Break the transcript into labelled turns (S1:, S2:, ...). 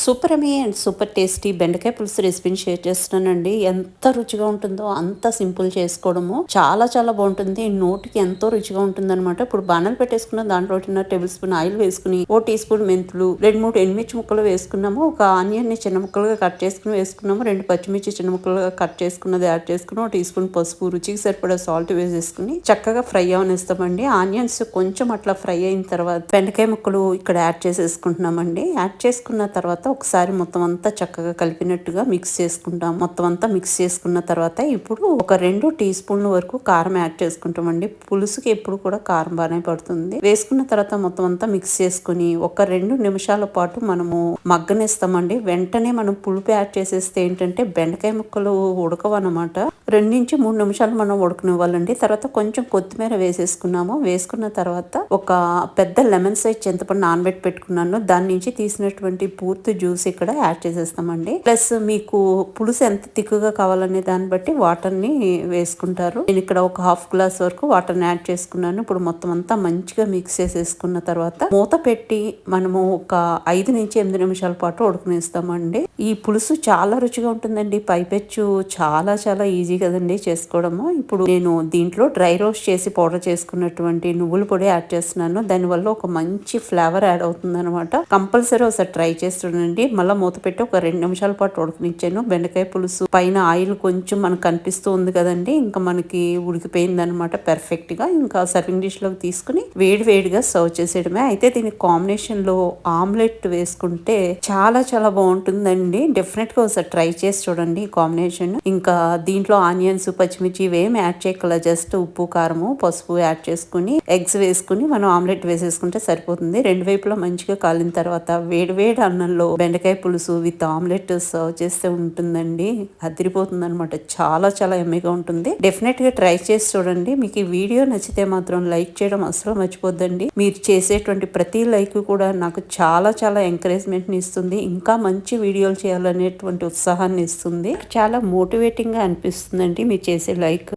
S1: Super yummy and super tasty బెండకాయ పులుసు రెసిపీని షేర్ చేస్తున్నానండి. ఎంత రుచిగా ఉంటుందో అంత సింపుల్ చేసుకోవడము. చాలా చాలా బాగుంటుంది. నోటికి ఎంతో రుచిగా ఉంటుంది అనమాట ఇప్పుడు బాణాలు పెట్టేసుకున్న దాంట్లో టేబుల్ స్పూన్ ఆయిల్ వేసుకుని ఓ టీ స్పూన్ మెంతులు రెండు మూడు ఎండుమిర్చి ముక్కలు వేసుకున్నాము. ఒక ఆనియన్ని చిన్న ముక్కలుగా కట్ చేసుకుని వేసుకున్నాము. రెండు పచ్చిమిర్చి చిన్న ముక్కలుగా కట్ చేసుకున్నది యాడ్ చేసుకుని ఒక టీ స్పూన్ పసుపు రుచికి సరిపడా సాల్ట్ వేసేసుకుని చక్కగా ఫ్రై అవనిస్తామండి. ఆనియన్స్ కొంచెం అట్లా ఫ్రై అయిన తర్వాత బెండకాయ ముక్కలు ఇక్కడ యాడ్ చేసేసుకుంటున్నామండి. యాడ్ చేసుకున్న తర్వాత ఒకసారి మొత్తం అంతా చక్కగా కలిపినట్టుగా మిక్స్ చేసుకుంటాం. మొత్తం అంతా మిక్స్ చేసుకున్న తర్వాత ఇప్పుడు ఒక రెండు టీ స్పూన్ల వరకు కారం యాడ్ చేసుకుంటామండి. పులుసుకి ఎప్పుడు కూడా కారం బాగానే పడుతుంది. వేసుకున్న తర్వాత మొత్తం అంతా మిక్స్ చేసుకుని ఒక రెండు నిమిషాల పాటు మనము మగ్గనిస్తామండి. వెంటనే మనం పులుపు యాడ్ చేసేస్తే ఏంటంటే బెండకాయ ముక్కలు ఉడకవన్నమాట. రెండు నుంచి మూడు నిమిషాలు మనం ఉడకనివ్వాలండి. తర్వాత కొంచెం కొత్తిమీర వేసేసుకున్నాము. వేసుకున్న తర్వాత ఒక పెద్ద లెమన్ సైజ్ చింతపండు నానబెట్టి పెట్టుకున్నాను. దాని నుంచి తీసినటువంటి పూర్తి జ్యూస్ ఇక్కడ యాడ్ చేసేస్తామండి. ప్లస్ మీకు పులుసు ఎంత తిక్కుగా కావాలనే దాన్ని బట్టి వాటర్ని వేసుకుంటారు. నేను ఇక్కడ ఒక హాఫ్ గ్లాస్ వరకు వాటర్ని యాడ్ చేసుకున్నాను. ఇప్పుడు మొత్తం అంతా మంచిగా మిక్స్ చేసేసుకున్న తర్వాత మూత పెట్టి మనము ఒక ఐదు నుంచి ఎనిమిది నిమిషాల పాటు ఉడకనిస్తామండి. ఈ పులుసు చాలా రుచిగా ఉంటుందండి. పైపెచ్చు చాలా చాలా ఈజీగా కదండి చేసుకోవడము. ఇప్పుడు నేను దీంట్లో డ్రై రోస్ట్ చేసి పౌడర్ చేసుకున్నటువంటి నువ్వుల పొడి యాడ్ చేస్తున్నాను. దానివల్ల ఒక మంచి ఫ్లేవర్ యాడ్ అవుతుంది అనమాట కంపల్సరీ ఒకసారి ట్రై చేసి చూడండి. మళ్ళీ మూత పెట్టి ఒక రెండు నిమిషాల పాటు ఉడకనిచ్చాను. బెండకాయ పులుసు పైన ఆయిల్ కొంచెం మనకు కనిపిస్తూ ఉంది కదండి. ఇంకా మనకి ఉడికిపోయింది అనమాట పర్ఫెక్ట్గా ఇంకా సర్వింగ్ డిష్లోకి తీసుకుని వేడి వేడిగా సర్వ్ చేసేయడమే. అయితే దీని కాంబినేషన్లో ఆమ్లెట్ వేసుకుంటే చాలా చాలా బాగుంటుందండి. డెఫినెట్గా ఒకసారి ట్రై చేసి చూడండి ఈ కాంబినేషన్. ఇంకా దీంట్లో ఆనియన్స్ పచ్చిమిర్చి ఇవేమి యాడ్ చేయగల జస్ట్ ఉప్పు కారము పసుపు యాడ్ చేసుకుని ఎగ్స్ వేసుకుని మనం ఆమ్లెట్ వేసేసుకుంటే సరిపోతుంది. రెండు వైపులా మంచిగా కాలిన తర్వాత వేడి వేడి అన్నంలో బెండకాయ పులుసు విత్ ఆమ్లెట్ సర్వ్ చేస్తే ఉంటుందండి. అదిరిపోతుంది అనమాట చాలా చాలా ఎమ్మెగా ఉంటుంది. డెఫినెట్గా ట్రై చేసి చూడండి. మీకు ఈ వీడియో నచ్చితే మాత్రం లైక్ చేయడం అసలు మర్చిపోద్దండి. మీరు చేసేటువంటి ప్రతి లైక్ కూడా నాకు చాలా చాలా ఎంకరేజ్మెంట్ని ఇస్తుంది. ఇంకా మంచి వీడియోలు చేయాలనేటువంటి ఉత్సాహాన్ని ఇస్తుంది. చాలా మోటివేటింగ్గా అనిపిస్తుంది. అనిపిస్తుందండి మీరు చేసే లైక్